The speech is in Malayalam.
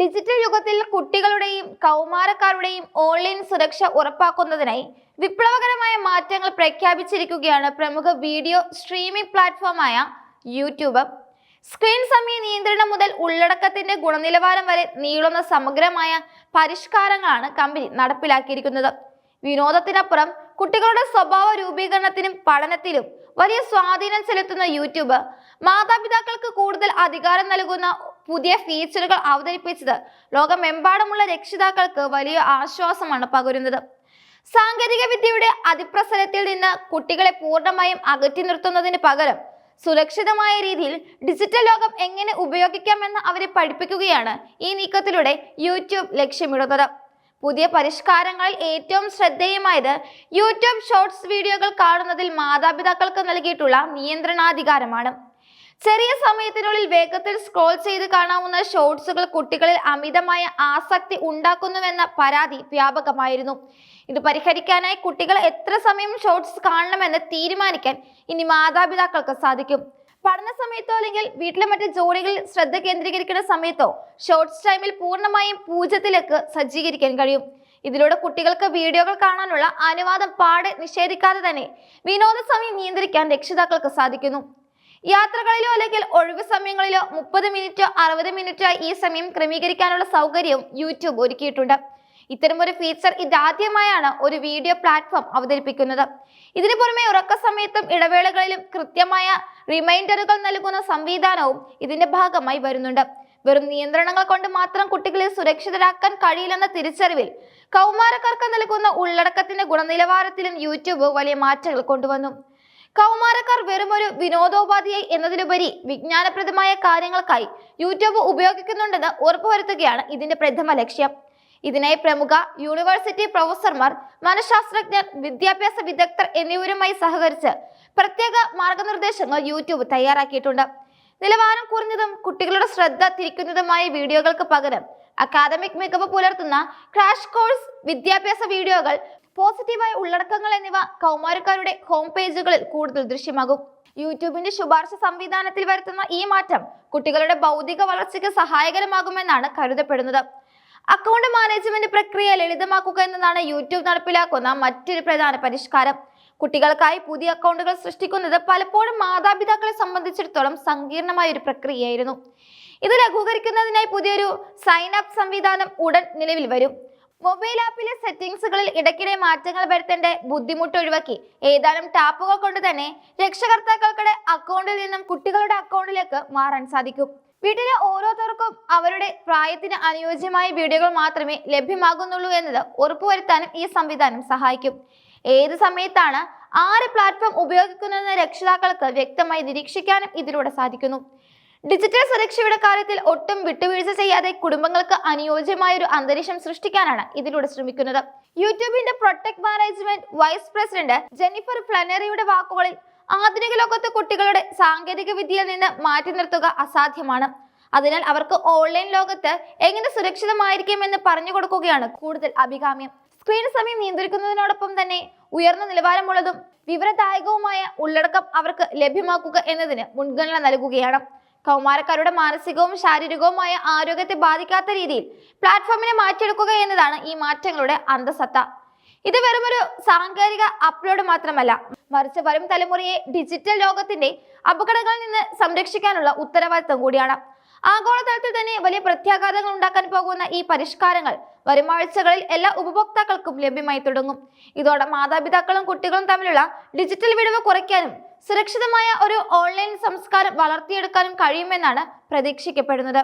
ഡിജിറ്റൽ യുഗത്തിൽ കുട്ടികളുടെയും കൗമാരക്കാരുടെയും ഓൺലൈൻ സുരക്ഷ ഉറപ്പാക്കുന്നതിനായി വിപ്ലവകരമായ മാറ്റങ്ങൾ പ്രഖ്യാപിച്ചിരിക്കുകയാണ് പ്രമുഖ വീഡിയോ സ്ട്രീമിംഗ് പ്ലാറ്റ്ഫോമായ യൂട്യൂബ്. സ്ക്രീൻ സമയ നിയന്ത്രണം മുതൽ ഉള്ളടക്കത്തിന്റെ ഗുണനിലവാരം വരെ നീളുന്ന സമഗ്രമായ പരിഷ്കാരങ്ങളാണ് കമ്പനി നടപ്പിലാക്കിയിരിക്കുന്നത്. വിനോദത്തിനപ്പുറം കുട്ടികളുടെ സ്വഭാവ രൂപീകരണത്തിനും പഠനത്തിലും വലിയ സ്വാധീനം ചെലുത്തുന്ന യൂട്യൂബ് മാതാപിതാക്കൾക്ക് കൂടുതൽ അധികാരം നൽകുന്ന പുതിയ ഫീച്ചറുകൾ അവതരിപ്പിച്ചത്. ലോകമെമ്പാടുമുള്ള രക്ഷിതാക്കൾക്ക് വലിയ ആശ്വാസമാണ് പകരുന്നത്. സാങ്കേതിക വിദ്യയുടെ അതിപ്രസരത്തിൽ നിന്ന് കുട്ടികളെ പൂർണമായും അകറ്റി നിർത്തുന്നതിന് പകരം സുരക്ഷിതമായ രീതിയിൽ ഡിജിറ്റൽ ലോകം എങ്ങനെ ഉപയോഗിക്കാമെന്ന് അവരെ പഠിപ്പിക്കുകയാണ് ഈ നീക്കത്തിലൂടെ യൂട്യൂബ് ലക്ഷ്യമിടുന്നത്. പുതിയ പരിഷ്കാരങ്ങളിൽ ഏറ്റവും ശ്രദ്ധേയമായത് യൂട്യൂബ് ഷോർട്സ് വീഡിയോകൾ കാണുന്നതിൽ മാതാപിതാക്കൾക്ക് നൽകിയിട്ടുള്ള നിയന്ത്രണാധികാരമാണ്. ചെറിയ സമയത്തിനുള്ളിൽ വേഗത്തിൽ സ്ക്രോൾ ചെയ്ത് കാണാവുന്ന ഷോർട്സുകൾ കുട്ടികളിൽ അമിതമായ ആസക്തി ഉണ്ടാക്കുന്നുവെന്ന പരാതി വ്യാപകമായിരുന്നു. ഇത് പരിഹരിക്കാനായി കുട്ടികൾ എത്ര സമയം ഷോർട്സ് കാണണമെന്ന് തീരുമാനിക്കാൻ ഇനി മാതാപിതാക്കൾക്ക് സാധിക്കും. പഠന സമയത്തോ അല്ലെങ്കിൽ വീട്ടിലെ മറ്റ് ജോലികളിൽ ശ്രദ്ധ കേന്ദ്രീകരിക്കുന്ന സമയത്തോ ഷോർട്സ് ടൈമിൽ പൂർണമായും പൂജ്യത്തിലേക്ക് സജ്ജീകരിക്കാൻ കഴിയും. ഇതിലൂടെ കുട്ടികൾക്ക് വീഡിയോകൾ കാണാനുള്ള അനുവാദം പാടെ നിഷേധിക്കാതെ തന്നെ വിനോദ സമയം നിയന്ത്രിക്കാൻ രക്ഷിതാക്കൾക്ക് സാധിക്കുന്നു. യാത്രകളിലോ അല്ലെങ്കിൽ ഒഴിവ് സമയങ്ങളിലോ മുപ്പത് മിനിറ്റോ അറുപത് മിനിറ്റോ ഈ സമയം ക്രമീകരിക്കാനുള്ള സൗകര്യവും യൂട്യൂബ് ഒരുക്കിയിട്ടുണ്ട്. ഇത്തരമൊരു ഫീച്ചർ ഇതാദ്യമായാണ് ഒരു വീഡിയോ പ്ലാറ്റ്ഫോം അവതരിപ്പിക്കുന്നത്. ഇതിനു പുറമെ ഉറക്ക സമയത്തും ഇടവേളകളിലും കൃത്യമായ റിമൈൻഡറുകൾ നൽകുന്ന സംവിധാനവും ഇതിന്റെ ഭാഗമായി വരുന്നുണ്ട്. വെറും നിയന്ത്രണങ്ങൾ കൊണ്ട് മാത്രം കുട്ടികളെ സുരക്ഷിതരാക്കാൻ കഴിയില്ലെന്ന തിരിച്ചറിവിൽ കൗമാരക്കാർക്ക് നൽകുന്ന ഉള്ളടക്കത്തിന്റെ ഗുണനിലവാരത്തിലും യൂട്യൂബ് വലിയ മാറ്റങ്ങൾ കൊണ്ടുവന്നു. കൗമാരക്കാർ വെറുമൊരു വിനോദോപാധിയായി എന്നതിലുപരി വിജ്ഞാനപ്രദമായ കാര്യങ്ങൾക്കായി യൂട്യൂബ് ഉപയോഗിക്കുന്നുണ്ടെന്ന് ഉറപ്പുവരുത്തുകയാണ് ഇതിന്റെ പ്രഥമ ലക്ഷ്യം. ഇതിനായി പ്രമുഖ യൂണിവേഴ്സിറ്റി പ്രൊഫസർമാർ മനഃശാസ്ത്രജ്ഞർ വിദ്യാഭ്യാസ വിദഗ്ധർ എന്നിവരുമായി സഹകരിച്ച് പ്രത്യേക മാർഗനിർദ്ദേശങ്ങൾ യൂട്യൂബ് തയ്യാറാക്കിയിട്ടുണ്ട്. നിലവാരം കുറഞ്ഞതും കുട്ടികളുടെ ശ്രദ്ധ തിരിക്കുന്നതുമായ വീഡിയോകൾക്ക് പകരം അക്കാദമിക് മികവ് പുലർത്തുന്ന ക്രാഷ് കോഴ്സ് വിദ്യാഭ്യാസ വീഡിയോകൾ പോസിറ്റീവായ ഉള്ളടക്കങ്ങൾ എന്നിവ കൗമാരക്കാരുടെ ഹോം പേജുകളിൽ കൂടുതൽ ദൃശ്യമാകും. യൂട്യൂബിന്റെ ശുപാർശ സംവിധാനത്തിൽ വരുത്തുന്ന ഈ മാറ്റം കുട്ടികളുടെ ഭൗതിക വളർച്ചയ്ക്ക് സഹായകരമാകുമെന്നാണ് കരുതപ്പെടുന്നത്. അക്കൗണ്ട് മാനേജ്മെന്റ് പ്രക്രിയ ലളിതമാക്കുക എന്നതാണ് യൂട്യൂബ് നടപ്പിലാക്കുന്ന മറ്റൊരു പ്രധാന പരിഷ്കാരം. കുട്ടികൾക്കായി പുതിയ അക്കൗണ്ടുകൾ സൃഷ്ടിക്കുന്നത് പലപ്പോഴും മാതാപിതാക്കളെ സംബന്ധിച്ചിടത്തോളം സങ്കീർണമായ ഒരു പ്രക്രിയയായിരുന്നു. ഇത് ലഘൂകരിക്കുന്നതിനായി പുതിയൊരു സൈൻ അപ്പ് സംവിധാനം ഉടൻ നിലവിൽ വരും. മൊബൈൽ ആപ്പിലെ സെറ്റിംഗ്സുകളിൽ ഇടയ്ക്കിടെ മാറ്റങ്ങൾ വരുത്തേണ്ട ബുദ്ധിമുട്ട് ഒഴിവാക്കി. ഏതാനും ടാപ്പുകൾ കൊണ്ട് തന്നെ രക്ഷകർത്താക്കൾക്കുടെ അക്കൗണ്ടിൽ നിന്നും കുട്ടികളുടെ അക്കൗണ്ടിലേക്ക് മാറാൻ സാധിക്കും. വീട്ടിലെ ഓരോരുത്തർക്കും അവരുടെ പ്രായത്തിന് അനുയോജ്യമായ വീഡിയോകൾ മാത്രമേ ലഭ്യമാകുന്നുള്ളൂ എന്നത് ഉറപ്പുവരുത്താനും ഈ സംവിധാനം സഹായിക്കും. ഏത് സമയത്താണ് ആറ് പ്ലാറ്റ്ഫോം ഉപയോഗിക്കുന്നതെന്ന് രക്ഷിതാക്കൾക്ക് വ്യക്തമായി നിരീക്ഷിക്കാനും ഇതിലൂടെ സാധിക്കുന്നു. ഡിജിറ്റൽ സുരക്ഷയുടെ കാര്യത്തിൽ ഒട്ടും വിട്ടുവീഴ്ച ചെയ്യാതെ കുടുംബങ്ങൾക്ക് അനുയോജ്യമായ ഒരു അന്തരീക്ഷം സൃഷ്ടിക്കാനാണ് ഇതിലൂടെ ശ്രമിക്കുന്നത്. യൂട്യൂബിന്റെ protect management vice president Jennifer ഫ്ലനറിയുടെ വാക്കുകളിൽ ആധുനിക ലോകത്ത് കുട്ടികളുടെ സാങ്കേതിക വിദ്യയിൽ നിന്ന് മാറ്റി നിർത്തുക അസാധ്യമാണ്. അതിനാൽ അവർക്ക് ഓൺലൈൻ ലോകത്ത് എങ്ങനെ സുരക്ഷിതമായിരിക്കും എന്ന് പറഞ്ഞു കൊടുക്കുകയാണ് കൂടുതൽ അഭികാമ്യം. സ്ക്രീൻ സമയം നിയന്ത്രിക്കുന്നതിനോടൊപ്പം തന്നെ ഉയർന്ന നിലവാരമുള്ളതും വിവരദായകവുമായ ഉള്ളടക്കം അവർക്ക് ലഭ്യമാക്കുക എന്നതിന് മുൻഗണന നൽകുകയാണ്. കൗമാരക്കാരുടെ മാനസികവും ശാരീരികവുമായ ആരോഗ്യത്തെ ബാധിക്കാത്ത രീതിയിൽ പ്ലാറ്റ്ഫോമിനെ മാറ്റിയെടുക്കുക എന്നതാണ് ഈ മാറ്റങ്ങളുടെ അന്തസത്ത. ഇത് വെറുമൊരു സാങ്കേതിക അപ്ലോഡ് മാത്രമല്ല മറിച്ച് വരും തലമുറയെ ഡിജിറ്റൽ ലോകത്തിന്റെ അപകടങ്ങളിൽ നിന്ന് സംരക്ഷിക്കാനുള്ള ഉത്തരവാദിത്തം കൂടിയാണ്. ആഗോളതലത്തിൽ തന്നെ വലിയ പ്രത്യാഘാതങ്ങൾ ഉണ്ടാക്കാൻ പോകുന്ന ഈ പരിഷ്കാരങ്ങൾ വരും ആഴ്ചകളിൽ എല്ലാ ഉപഭോക്താക്കൾക്കും ലഭ്യമായി തുടങ്ങും. ഇതോടെ മാതാപിതാക്കളും കുട്ടികളും തമ്മിലുള്ള ഡിജിറ്റൽ വിടവ് കുറയ്ക്കാനും സുരക്ഷിതമായ ഒരു ഓൺലൈൻ സംസ്കാരം വളർത്തിയെടുക്കാനും കഴിയുമെന്നാണ് പ്രതീക്ഷിക്കപ്പെടുന്നത്.